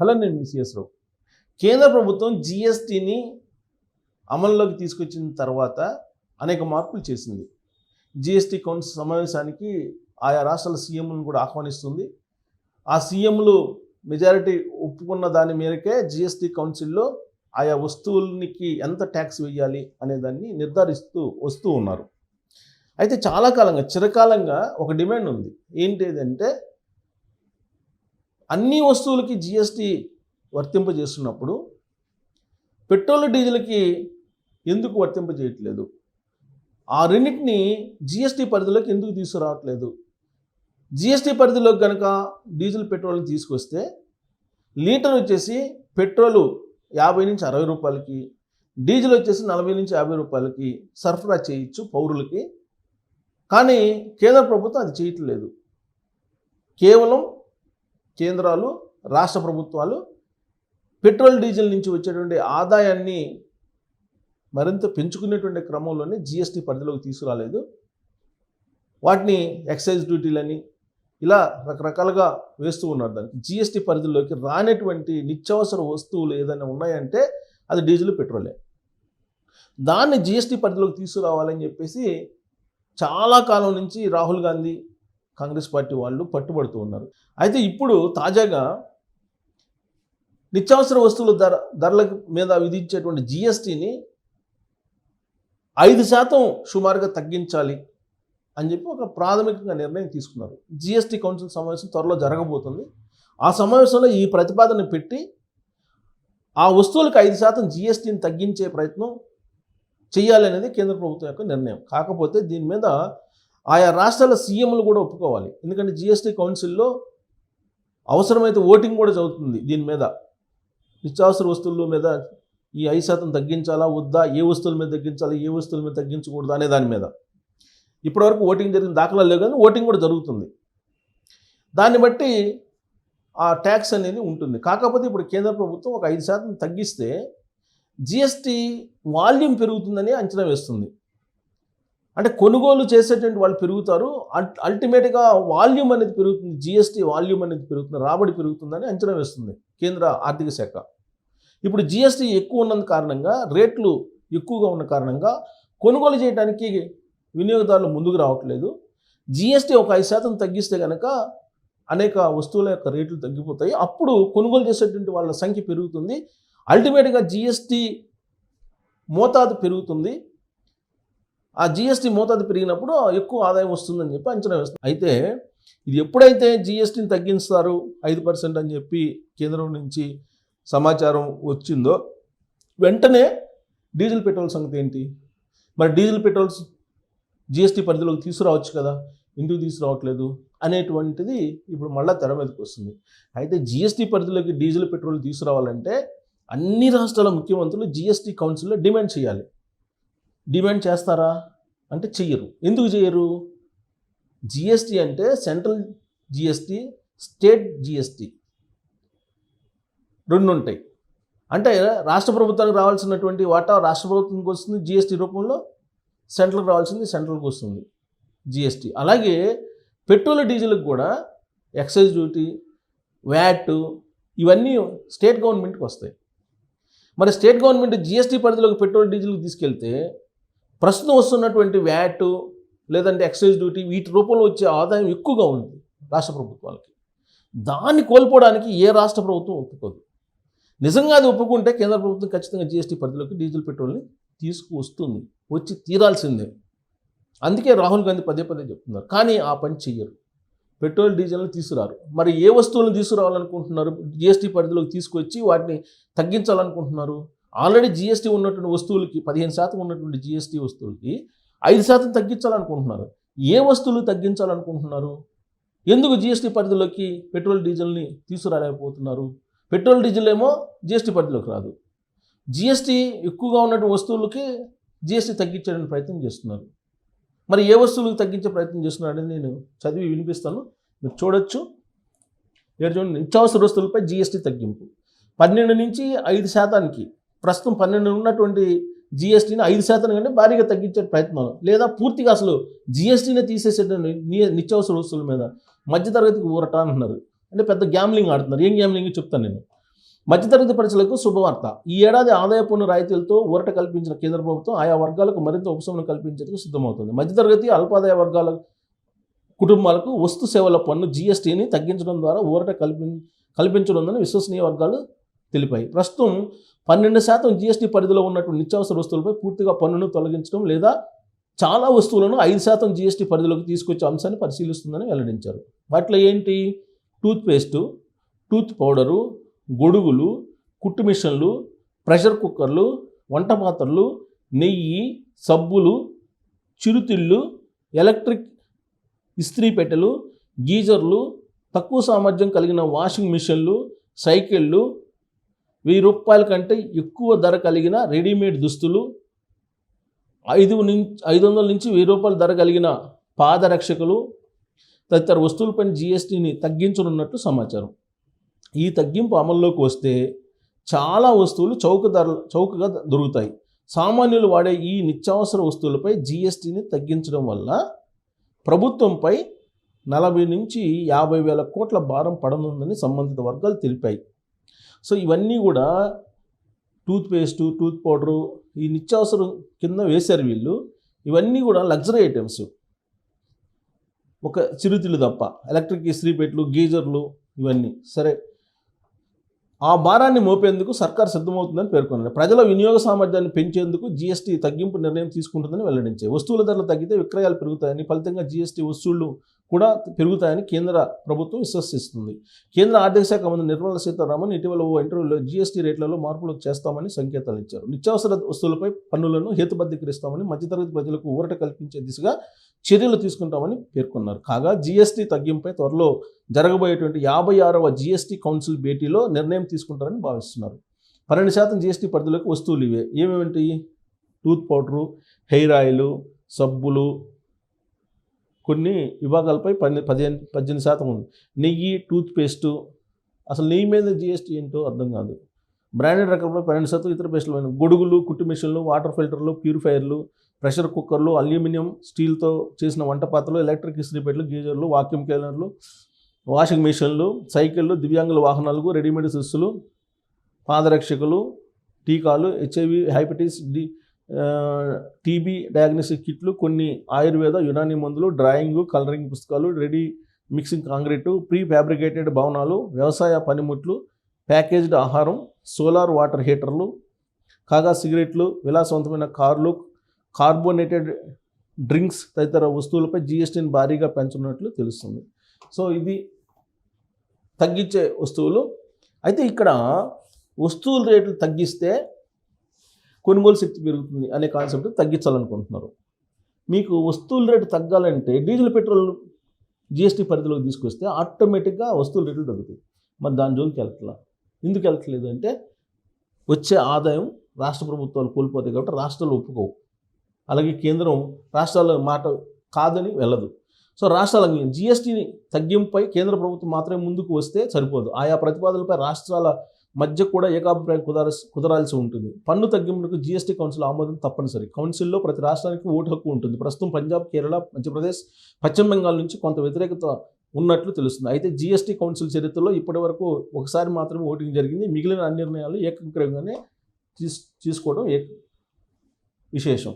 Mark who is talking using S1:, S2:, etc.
S1: Hello నేను మిసిఎస్ రావు కేంద్ర ప్రభుత్వం జిఎస్టిని అమల్లోకి తీసుకొచ్చిన తర్వాత అనేక మార్పులు చేసింది. జిఎస్టీ కౌన్సిల్ సమావేశానికి ఆయా రాష్ట్రాల సీఎంలను కూడా ఆహ్వానిస్తుంది. ఆ సీఎంలు మెజారిటీ ఒప్పుకున్న దాని మేరకే జిఎస్టీ కౌన్సిల్లో ఆయా వస్తువులకి ఎంత ట్యాక్స్ వేయాలి అనే దాన్ని నిర్ధారిస్తూ వస్తూ ఉన్నారు. అయితే చాలా కాలంగా చిరకాలంగా ఒక డిమాండ్ ఉంది. ఏంటిదంటే అన్ని వస్తువులకి జిఎస్టీ వర్తింపజేస్తున్నప్పుడు పెట్రోల్ డీజిల్కి ఎందుకు వర్తింపజేయట్లేదు? ఆ రెండింటిని జిఎస్టీ పరిధిలోకి ఎందుకు తీసుకురావట్లేదు? జిఎస్టీ పరిధిలోకి కనుక డీజిల్ పెట్రోల్ తీసుకొస్తే లీటర్ వచ్చేసి పెట్రోలు యాభై నుంచి అరవై రూపాయలకి డీజిల్ వచ్చేసి నలభై నుంచి యాభై రూపాయలకి సరఫరా చేయొచ్చు పౌరులకి. కానీ కేంద్ర ప్రభుత్వం అది చేయట్లేదు. కేవలం కేంద్రాలు రాష్ట్ర ప్రభుత్వాలు పెట్రోల్ డీజిల్ నుంచి వచ్చేటువంటి ఆదాయాన్ని మరింత పెంచుకునేటువంటి క్రమంలోనే జిఎస్టీ పరిధిలోకి తీసుకురాలేదు. వాటిని ఎక్సైజ్ డ్యూటీలని ఇలా రకరకాలుగా వేస్తూ ఉన్నారు దానికి. జిఎస్టీ పరిధిలోకి రానటువంటి నిత్యావసర వస్తువులు ఏదైనా ఉన్నాయంటే అది డీజిల్ పెట్రోలే. దాన్ని జిఎస్టీ పరిధిలోకి తీసుకురావాలని చెప్పేసి చాలా కాలం నుంచి రాహుల్ గాంధీ కాంగ్రెస్ పార్టీ వాళ్ళు పట్టుబడుతూ ఉన్నారు. అయితే ఇప్పుడు తాజాగా నిత్యావసర వస్తువుల ధర ధరల మీద విధించేటువంటి జిఎస్టీని ఐదు శాతం సుమారుగా తగ్గించాలి అని చెప్పి ఒక ప్రాథమికంగా నిర్ణయం తీసుకున్నారు. జిఎస్టీ కౌన్సిల్ సమావేశం త్వరలో జరగబోతుంది. ఆ సమావేశంలో ఈ ప్రతిపాదన పెట్టి ఆ వస్తువులకు ఐదు శాతం జిఎస్టీని తగ్గించే ప్రయత్నం చేయాలనేది కేంద్ర ప్రభుత్వం యొక్క నిర్ణయం. కాకపోతే దీని మీద ఆయా రాష్ట్రాల సీఎంలు కూడా ఒప్పుకోవాలి. ఎందుకంటే జిఎస్టీ కౌన్సిల్లో అవసరమైతే ఓటింగ్ కూడా జరుగుతుంది దీని మీద. నిత్యావసర వస్తువుల మీద ఈ ఐదు శాతం తగ్గించాలా వద్దా ఏ వస్తువుల మీద తగ్గించాలా ఏ వస్తువుల మీద తగ్గించకూడదా అనే దాని మీద. ఇప్పటివరకు ఓటింగ్ జరిగిన దాఖలాలు లేవు కానీ ఓటింగ్ కూడా జరుగుతుంది. దాన్ని బట్టి ఆ ట్యాక్స్ అనేది ఉంటుంది. కాకపోతే ఇప్పుడు కేంద్ర ప్రభుత్వం ఒక ఐదు శాతం తగ్గిస్తే జిఎస్టీ వాల్యూమ్ పెరుగుతుందని అంచనా వేస్తుంది. అంటే కొనుగోలు చేసేటువంటి వాళ్ళు పెరుగుతారు. అల్టిమేట్గా వాల్యూమ్ అనేది పెరుగుతుంది. జిఎస్టీ వాల్యూమ్ అనేది పెరుగుతుంది. రాబడి పెరుగుతుందని అంచనా వేస్తుంది కేంద్ర ఆర్థిక శాఖ. ఇప్పుడు జిఎస్టీ ఎక్కువ ఉన్నందు కారణంగా రేట్లు ఎక్కువగా ఉన్న కారణంగా కొనుగోలు చేయడానికి వినియోగదారులు ముందుకు రావట్లేదు. జిఎస్టీ ఒక ఐదు శాతం తగ్గిస్తే కనుక అనేక వస్తువుల యొక్క రేట్లు తగ్గిపోతాయి. అప్పుడు కొనుగోలు చేసేటువంటి వాళ్ళ సంఖ్య పెరుగుతుంది. అల్టిమేట్గా జిఎస్టీ మోతాదు పెరుగుతుంది. ఆ జిఎస్టీ మోతాదు పెరిగినప్పుడు ఎక్కువ ఆదాయం వస్తుందని చెప్పి అంచనా వేస్తుంది అయితే ఇది ఎప్పుడైతే జిఎస్టీని తగ్గిస్తారు ఐదు పర్సెంట్ అని చెప్పి కేంద్రం నుంచి సమాచారం వచ్చిందో వెంటనే డీజిల్ పెట్రోల్ సంగతి ఏంటి? మరి డీజిల్ పెట్రోల్స్ జిఎస్టీ పరిధిలోకి తీసుకురావచ్చు కదా ఎందుకు తీసుకురావట్లేదు అనేటువంటిది ఇప్పుడు మళ్ళీ తెర మీదకి వస్తుంది. అయితే జిఎస్టీ పరిధిలోకి డీజిల్ పెట్రోల్ తీసుకురావాలంటే అన్ని రాష్ట్రాల ముఖ్యమంత్రులు జిఎస్టీ కౌన్సిల్లో డిమాండ్ చేయాలి. డిమాండ్ చేస్తారా? అంటే చెయ్యరు. ఎందుకు చేయరు జిఎస్టీ అంటే సెంట్రల్ జిఎస్టీ స్టేట్ జిఎస్టీ రెండు ఉంటాయి. అంటే రాష్ట్ర ప్రభుత్వానికి రావాల్సినటువంటి వాటా రాష్ట్ర ప్రభుత్వానికి వస్తుంది జిఎస్టీ రూపంలో సెంట్రల్కి రావాల్సింది సెంట్రల్కి వస్తుంది జిఎస్టీ. అలాగే పెట్రోల్ డీజిల్కి కూడా ఎక్సైజ్ డ్యూటీ వ్యాట్ ఇవన్నీ స్టేట్ గవర్నమెంట్కి వస్తాయి. మరి స్టేట్ గవర్నమెంట్ జిఎస్టీ పరిధిలోకి పెట్రోల్ డీజిల్కి తీసుకెళ్తే ప్రస్తుతం వస్తున్నటువంటి వ్యాట్ లేదంటే ఎక్సైజ్ డ్యూటీ వీటి రూపంలో వచ్చే ఆదాయం ఎక్కువగా ఉంది రాష్ట్ర ప్రభుత్వాలకి దాన్ని కోల్పోవడానికి ఏ రాష్ట్ర ప్రభుత్వం ఒప్పుకోదు. నిజంగా అది ఒప్పుకుంటే కేంద్ర ప్రభుత్వం ఖచ్చితంగా జీఎస్టీ పరిధిలోకి డీజిల్ పెట్రోల్ని తీసుకువస్తుంది. వచ్చి తీరాల్సిందే. అందుకే రాహుల్ గాంధీ పదే పదే చెప్తున్నారు. కానీ ఆ పని చెయ్యరు. పెట్రోల్ డీజిల్ని తీసుకురారు. మరి ఏ వస్తువులను తీసుకురావాలనుకుంటున్నారు? జిఎస్టీ పరిధిలోకి తీసుకొచ్చి వాటిని తగ్గించాలనుకుంటున్నారు? ఆల్రెడీ జిఎస్టీ ఉన్నటువంటి వస్తువులకి పదిహేను శాతం ఉన్నటువంటి జిఎస్టీ వస్తువులకి ఐదు శాతం తగ్గించాలనుకుంటున్నారు. ఏ వస్తువులు తగ్గించాలనుకుంటున్నారు? ఎందుకు జిఎస్టీ పరిధిలోకి పెట్రోల్ డీజిల్ని తీసుకురాలేకపోతున్నారు? పెట్రోల్ డీజిల్ ఏమో జిఎస్టీ పరిధిలోకి రాదు. జిఎస్టీ ఎక్కువగా ఉన్నటువంటి వస్తువులకి జిఎస్టీ తగ్గించడానికి ప్రయత్నం చేస్తున్నారు. మరి ఏ వస్తువులకు తగ్గించే ప్రయత్నం చేస్తున్నారని నేను చదివి వినిపిస్తాను. మీరు చూడొచ్చు. నిత్యావసర వస్తువులపై జిఎస్టీ తగ్గింపు. పన్నెండు నుంచి ఐదు శాతానికి ప్రస్తుతం పన్నెండు ఉన్నటువంటి జిఎస్టీని ఐదు శాతం కంటే భారీగా తగ్గించే ప్రయత్నాలు లేదా పూర్తిగా అసలు జిఎస్టీనే తీసేసేటువంటి ని- నిత్యావసర వస్తువుల మీద మధ్యతరగతికి ఊరట అంటున్నారు. అంటే పెద్ద గ్యామ్లింగ్ ఆడుతున్నారు. ఏం గ్యామ్లింగ్ చెప్తాను నేను? మధ్యతరగతి ప్రజలకు శుభవార్త. ఈ ఏడాది ఆదాయ పన్ను రాయితీలతో ఊరట కల్పించిన కేంద్ర ప్రభుత్వం ఆయా వర్గాలకు మరింత ఉపశమనం కల్పించేందుకు సిద్ధమవుతుంది. మధ్యతరగతి అల్పాదాయ వర్గాల కుటుంబాలకు వస్తు సేవల పన్ను జీఎస్టీని తగ్గించడం ద్వారా ఊరట కల్పి కల్పించనుందని విశ్వసనీయ వర్గాలు తెలిపాయి. ప్రస్తుతం పన్నెండు శాతం జీఎస్టీ పరిధిలో ఉన్నటువంటి నిత్యావసర వస్తువులపై పూర్తిగా పన్నును తొలగించడం లేదా చాలా వస్తువులను ఐదు శాతం జీఎస్టీ పరిధిలోకి తీసుకొచ్చే అంశాన్ని పరిశీలిస్తుందని వెల్లడించారు. వాటిలో ఏంటి? టూత్పేస్టు టూత్ పౌడరు గొడుగులు కుట్టు మిషన్లు ప్రెషర్ కుక్కర్లు వంట పాత్రలు నెయ్యి సబ్బులు చిరుతిళ్ళు ఎలక్ట్రిక్ ఇస్త్రీ పెట్టెలు గీజర్లు తక్కువ సామర్థ్యం కలిగిన వాషింగ్ మిషన్లు సైకిళ్ళు వెయ్యి రూపాయల కంటే ఎక్కువ ధర కలిగిన రెడీమేడ్ దుస్తులు ఐదు నుంచి ఐదు వందల నుంచి వెయ్యి రూపాయల ధర కలిగిన పాదరక్షకులు తదితర వస్తువులపై జీఎస్టీని తగ్గించనున్నట్లు సమాచారం. ఈ తగ్గింపు అమల్లోకి వస్తే చాలా వస్తువులు చౌక ధర చౌకగా దొరుకుతాయి. సామాన్యులు వాడే ఈ నిత్యావసర వస్తువులపై జీఎస్టీని తగ్గించడం వల్ల ప్రభుత్వంపై నలభై నుంచి యాభై వేల కోట్ల భారం పడనుందని సంబంధిత వర్గాలు తెలిపాయి. సో ఇవన్నీ కూడా టూత్ పేస్టు టూత్ పౌడరు ఈ నిత్యావసరం కింద వేశారు వీళ్ళు. ఇవన్నీ కూడా లగ్జరీ ఐటమ్స్. ఒక చిరుతిళ్ళు తప్ప ఎలక్ట్రిక్ ఇస్త్రీ పెట్లు గీజర్లు ఇవన్నీ. సరే. ఆ భారాన్ని మోపేందుకు సర్కార్ సిద్ధమవుతుందని పేర్కొన్నారు. ప్రజల వినియోగ సామర్థ్యాన్ని పెంచేందుకు జీఎస్టీ తగ్గింపు నిర్ణయం తీసుకుంటుందని వెల్లడించాయి. వస్తువుల ధరలు తగ్గితే విక్రయాలు పెరుగుతాయని ఫలితంగా జీఎస్టీ వసూళ్ళు కూడా పెరుగుతాయని కేంద్ర ప్రభుత్వం విశ్వసిస్తుంది. కేంద్ర ఆర్థిక శాఖ మంత్రి నిర్మలా సీతారామన్ ఇటీవల ఓ ఇంటర్వ్యూలో జీఎస్టీ రేట్లలో మార్పులు చేస్తామని సంకేతాలు ఇచ్చారు. నిత్యావసర వస్తువులపై పన్నులను హేతుబద్ధీకరిస్తామని మధ్యతరగతి ప్రజలకు ఊరట కల్పించే దిశగా చర్యలు తీసుకుంటామని పేర్కొన్నారు. కాగా జీఎస్టీ తగ్గింపై త్వరలో జరగబోయేటువంటి యాభై ఆరవ జీఎస్టీ కౌన్సిల్ భేటీలో నిర్ణయం తీసుకుంటారని భావిస్తున్నారు. పన్నెండు శాతం జీఎస్టీ పరిధిలోకి వస్తువులు ఇవే. ఏమేమిటి టూత్ పౌడరు హెయిర్ ఆయిల్ సబ్బులు కొన్ని విభాగాలపై పన్నె పదిహేను పద్దెనిమిది శాతం ఉంది. నెయ్యి టూత్ పేస్టు అసలు నెయ్యి మీద జిఎస్టీ ఏంటో అర్థం కాదు. బ్రాండెడ్ రకంలో పన్నెండు శాతం ఇతర పేస్టులు పైన గొడుగులు కుట్టు మిషన్లు వాటర్ ఫిల్టర్లు ప్యూరిఫైయర్లు ప్రెషర్ కుక్కర్లు అల్యూమినియం స్టీల్తో చేసిన వంట పాత్రలు ఎలక్ట్రిక్ ఇస్త్రీ పెట్టలు గీజర్లు వాక్యూమ్ క్లీనర్లు వాషింగ్ మిషన్లు సైకిళ్ళు దివ్యాంగుల వాహనాలకు రెడీమేడ్ దుస్తులు పాదరక్షకులు టీకాలు HIV hepatitis D TB diagnostic కిట్లు కొన్ని ఆయుర్వేద యునాని మందులు డ్రాయింగ్ కలరింగ్ పుస్తకాలు ready mixing concrete prefabricated భవనాలు వ్యవసాయ పనిముట్లు ప్యాకేజ్డ్ ఆహారం సోలార్ వాటర్ హీటర్లు కాగా సిగరెట్లు విలాసవంతమైన కార్లు కార్బోనేటెడ్ డ్రింక్స్ తదితర వస్తువులపై జీఎస్టీని భారీగా పెంచున్నట్లు తెలుస్తుంది. సో ఇది తగ్గించే వస్తువులు. అయితే ఇక్కడ వస్తువుల రేట్లు తగ్గిస్తే కొనుగోలు శక్తి పెరుగుతుంది అనే కాన్సెప్ట్ తగ్గించాలనుకుంటున్నారు. మీకు వస్తువుల రేటు తగ్గాలంటే డీజిల్ పెట్రోల్ జిఎస్టీ పరిధిలోకి తీసుకొస్తే ఆటోమేటిక్గా వస్తువుల రేట్లు తగ్గుతాయి. మరి దాని జోలికి వెళ్ళట్లా? ఎందుకు వెళ్ళట్లేదు అంటే వచ్చే ఆదాయం రాష్ట్ర ప్రభుత్వాలు కోల్పోతాయి కాబట్టి రాష్ట్రాలు ఒప్పుకోవు. అలాగే కేంద్రం రాష్ట్రాల మాట కాదని వెళ్ళదు. సో రాష్ట్రాల జిఎస్టీని తగ్గింపై కేంద్ర ప్రభుత్వం మాత్రమే ముందుకు వస్తే సరిపోదు. ఆయా ప్రతిపాదనలపై రాష్ట్రాల మధ్య కూడా ఏకాభిప్రాయం కుదర కుదరాల్సి ఉంటుంది. పన్ను తగ్గింపునకు జీఎస్టీ కౌన్సిల్ ఆమోదం తప్పనిసరి. కౌన్సిల్లో ప్రతి రాష్ట్రానికి ఓటు హక్కు ఉంటుంది. ప్రస్తుతం పంజాబ్ కేరళ మధ్యప్రదేశ్ పశ్చిమ బెంగాల్ నుంచి కొంత వ్యతిరేకత ఉన్నట్లు తెలుస్తుంది. అయితే జీఎస్టీ కౌన్సిల్ చరిత్రలో ఇప్పటి వరకు ఒకసారి మాత్రమే ఓటింగ్ జరిగింది. మిగిలిన అన్ని నిర్ణయాలు ఏకగ్రీవంగానే తీసుకోవడం ఏ విశేషం.